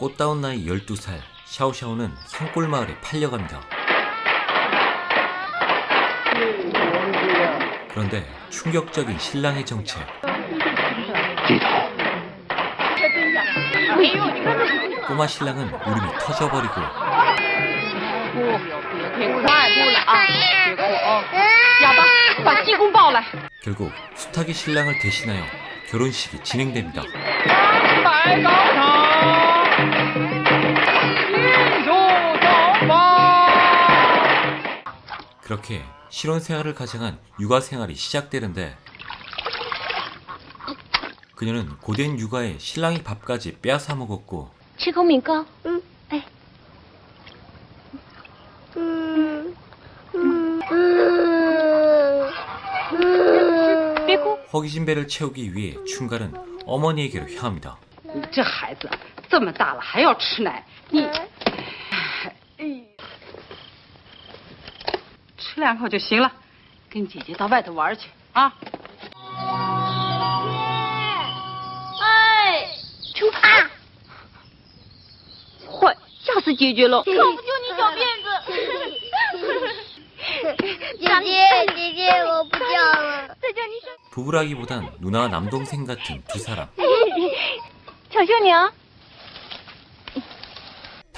꽃다운 나이 12살 샤오샤오는 산골마을에 팔려갑니다. 그런데 충격적인 신랑의 정체. 꼬마 신랑은 울음이 터져버리고 결국 수탉이 신랑을 대신하여 결혼식이 진행됩니다. 그렇게 실혼 생활을 가정한 육아 생활이 시작되는데 그녀는 고된 육아에 신랑이 밥까지 빼앗아 먹었고 지금인가? 응. 네. 음. 음. 음. 허기진 배를 채우기 위해 춘갈은 어머니에게로 향합니다. 저 아이들. 这么大了还要吃奶，你，哎，吃两口就行了。跟姐姐到外头玩去啊！哎，出啊！坏，吓死姐姐了。靠不住你小辫子。姐姐，姐姐，我不叫了。再叫你小 부부라기보단 누나와 남동생 같은 두 사람. 小秀娘。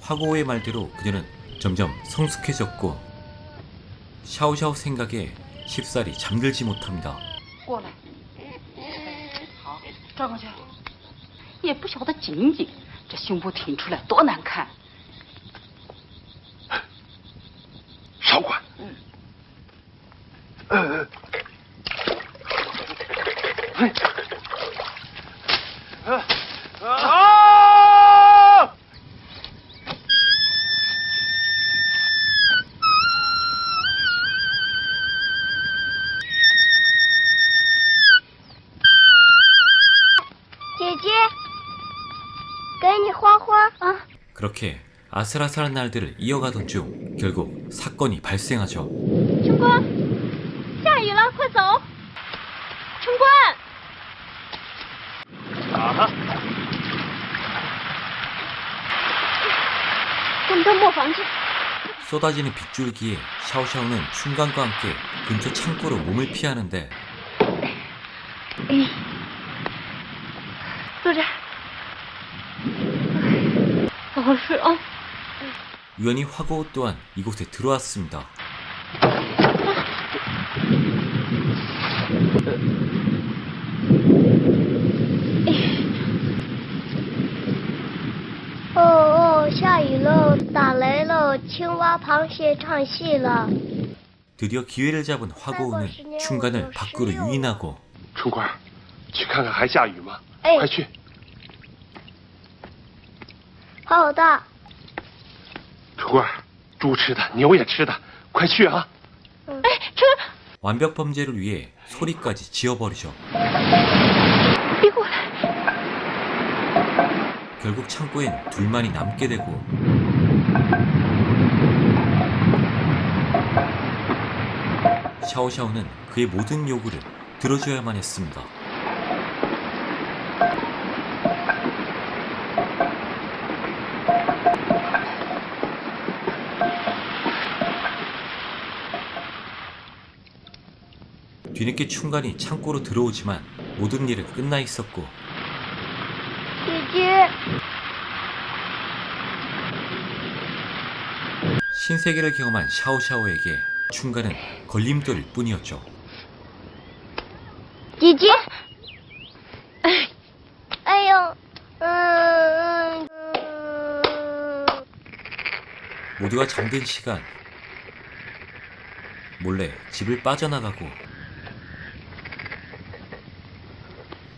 화고의 말대로 그녀는 점점 성숙해졌고 샤오샤오 생각에 쉽사리 잠들지 못합니다. 过来。好，转过去。也不晓得紧紧，这胸部挺出来多难看。 그렇게 아슬아슬한 날들을 이어가던 중 결국 사건이 발생하죠. 春官，下雨了，快走！春官，啊！我们到磨坊去。 쏟아지는 빗줄기에 샤오샤오는 춘간과 함께 근처 창고로 몸을 피하는데 坐 우연히 화고 또한 이곳에 들어왔습니다. 哦哦，下雨喽，打雷喽，青蛙、螃蟹唱戏了。 드디어 기회를 잡은 화고우는 춘간을 밖으로 유인하고 春官，去看看还下雨吗？哎快去！好的， 春官，猪吃的，牛也吃的，快去啊！哎，春， 완벽 범죄를 위해 소리까지 지어버리죠. 别过来！ 결국 창고엔 둘만이 남게 되고 샤오샤오는 그의 모든 요구를 들어줘야만 했습니다. 뒤늦게 충간이 창고로 들어오지만 모든 일은 끝나 있었고 이게 신세계를 경험한 샤오샤오에게 춘간은 걸림돌일 뿐이었죠. 지지? 아유, 음, 음. 모두가 잠든 시간 몰래 집을 빠져나가고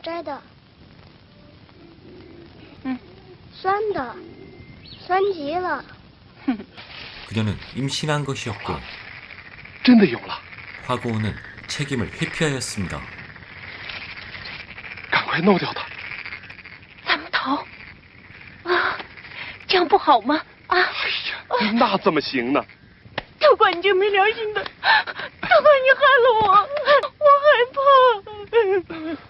哦，树上摘的。嗯，酸的，酸极了。 그녀는 임신한 것이었고 真的有了， 화고우는 책임을 회피하였습니다. 赶快弄掉它。咱们逃啊，这样不好吗？啊，哎呀，那怎么行呢？都怪你这没良心的，都怪你害了我，我害怕。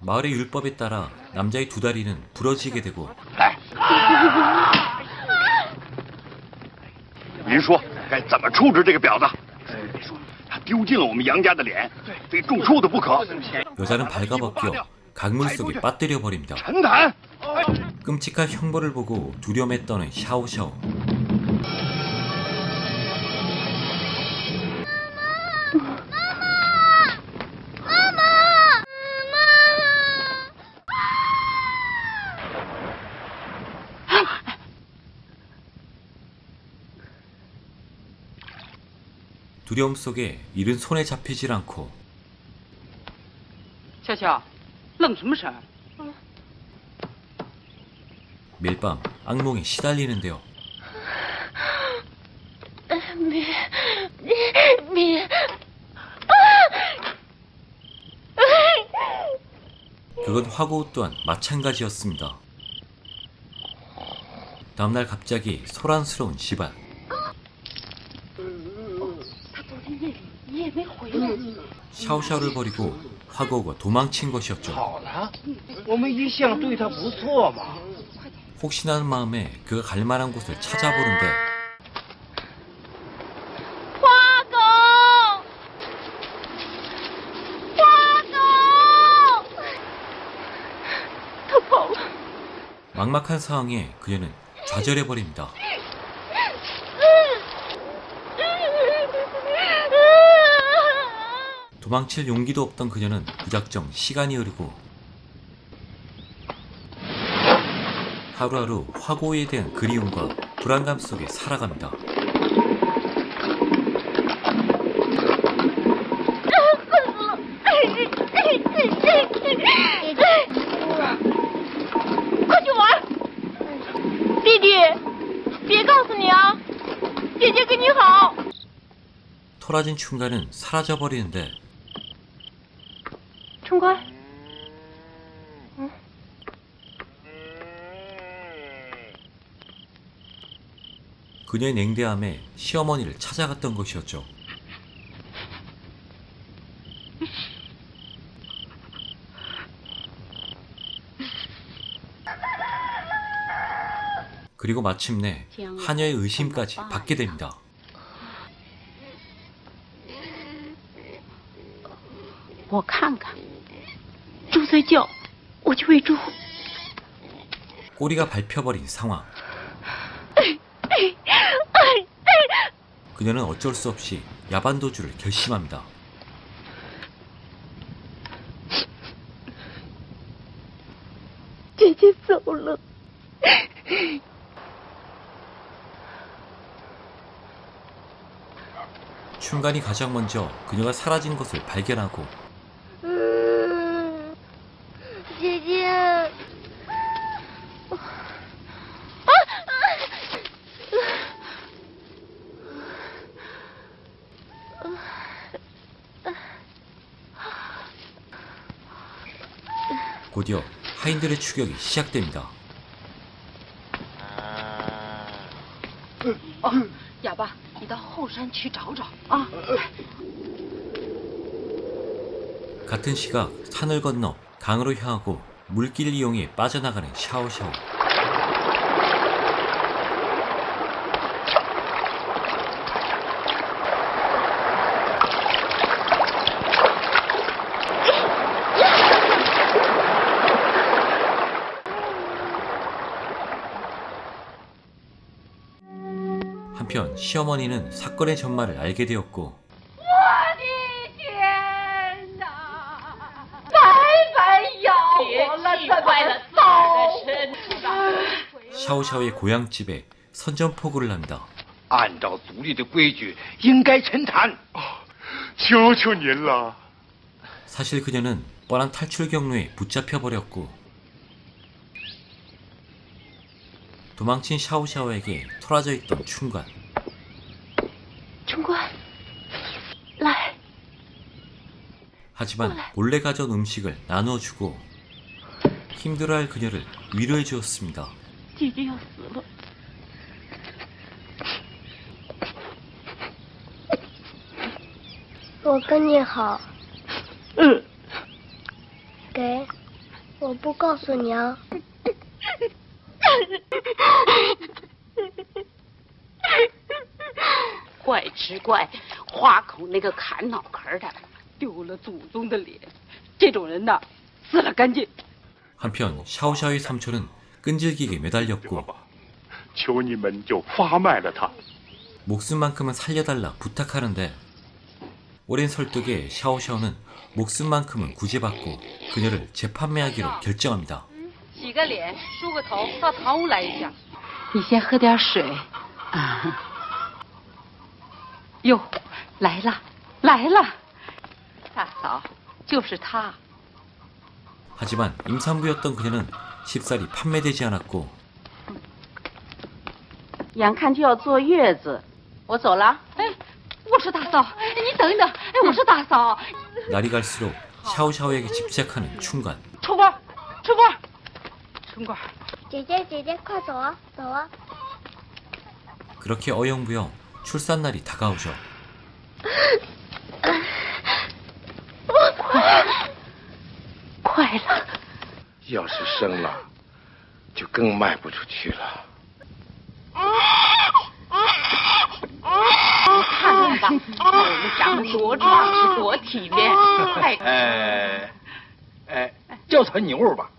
마을의 율법에 따라 남자의 두 다리는 부러지게 되고 여자는 발가벗겨 강물 속에 빠뜨려 버립니다. 끔찍한 형벌을 보고 두려움에 떠는 샤오샤오. 두려움 속에 일은 손에 잡히질 않고 小小，愣什么神？ 매일 밤 악몽에 시달리는데요. 米米， 그건 화고 또한 마찬가지였습니다. 다음날 갑자기 소란스러운 집안. 샤오샤오를 버리고 화거가 도망친 것이었죠. 혹시나 하는 마음에 그 갈만한 곳을 찾아보는데 막막한 상황에 그녀는 좌절해버립니다. 도망칠 용기도 없던 그녀는 무작정 시간이 흐르고 하루하루 화고에 대한 그리움과 불안감 속에 살아갑니다. 토라진 춘가는 사라져버리는데 같은걸? 어? 그녀의 냉대함에 시어머니를 찾아갔던 것이었죠. 그리고 마침내 하녀의 의심까지 받게 됩니다. 뭐 칸가. 猪在叫，我去喂猪。 꼬리가 밟혀버린 상황. 그녀는 어쩔 수 없이 야반도주를 결심합니다. 姐姐走了。 춘간이 가장 먼저 그녀가 사라진 것을 발견하고 곧이어 하인들의 추격이 시작됩니다. 哦，哑巴，你到后山去找找啊。 같은 시각 산을 건너 강으로 향하고 물길을 이용해 빠져나가는 샤오샤오. 한편 시어머니는 사건의 전말을 알게 되었고 我的天哪！白白咬我了，怎么糟？ 샤오샤오의 고향집에 선전포고를 합니다. 按照族里的规矩，应该沉潭。求求您了， 사실 그녀는 뻔한 탈출 경로에 붙잡혀 버렸고 도망친 샤오샤오에게 토라져 있던 춘관 春官，来， 하지만 몰래 가져온 음식을 나누어 주고 힘들어할 그녀를 위로해 주었습니다. 姐姐要死了。我跟你好，嗯，给，我不告诉娘。 怪只怪花孔那个砍脑壳的，丢了祖宗的脸。这种人呐，死了干净。 한편 샤오샤오의 삼촌은 끈질기게 매달렸고 求你们就发卖了他。 목숨만큼은 살려달라 부탁하는데 오랜 설득에 샤오샤오는 목숨만큼은 구제받고 그녀를 재판매하기로 결정합니다. 洗个脸，梳个头，到堂屋来一下。你先喝点水。啊。哟，来了，来了，大嫂，就是他。 하지만 임산부였던 그녀는 쉽사리 판매되지 않았고 眼看就要坐月子，我走了。哎，我说大嫂，你等一等。哎，我说大嫂， 날이 갈수록 샤오샤오에게 집착하는 춘관 春官，春 官，春官，姐姐，姐姐，快走啊，走啊！ 그렇게 어영부영 출산날이 다가오죠. 快了。要是生了，就更卖不出去了。看看吧，我们长得多壮实，多体面。快，哎，哎，叫他牛吧，啊。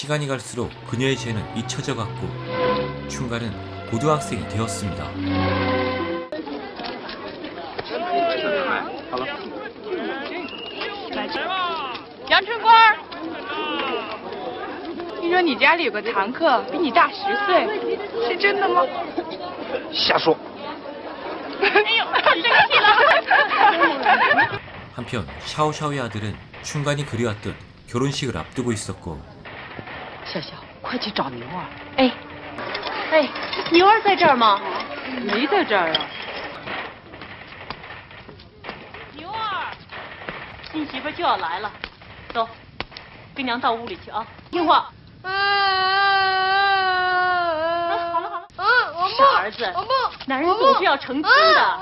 시간이 갈수록 그녀의 죄는 잊혀져 갔고 춘관은 고등학생이 되었습니다. 杨春官，听说你家里有个堂客比你大十岁，是真的吗？瞎说。哎呦，生气了！ 한편 샤오샤오의 아들은 춘관이 그리웠듯 결혼식을 앞두고 있었고 笑笑，快去找牛儿。哎，哎，牛儿在这儿吗？没在这儿啊。牛儿，新媳妇就要来了，走，跟娘到屋里去啊，听话。好了好了，嗯，我傻儿子，男人总是要成亲的。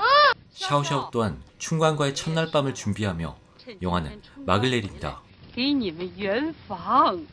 샤오샤오 또한 춘관과의 첫날 밤을 준비하며 영화는 막을 내립니다. 给你们圆房。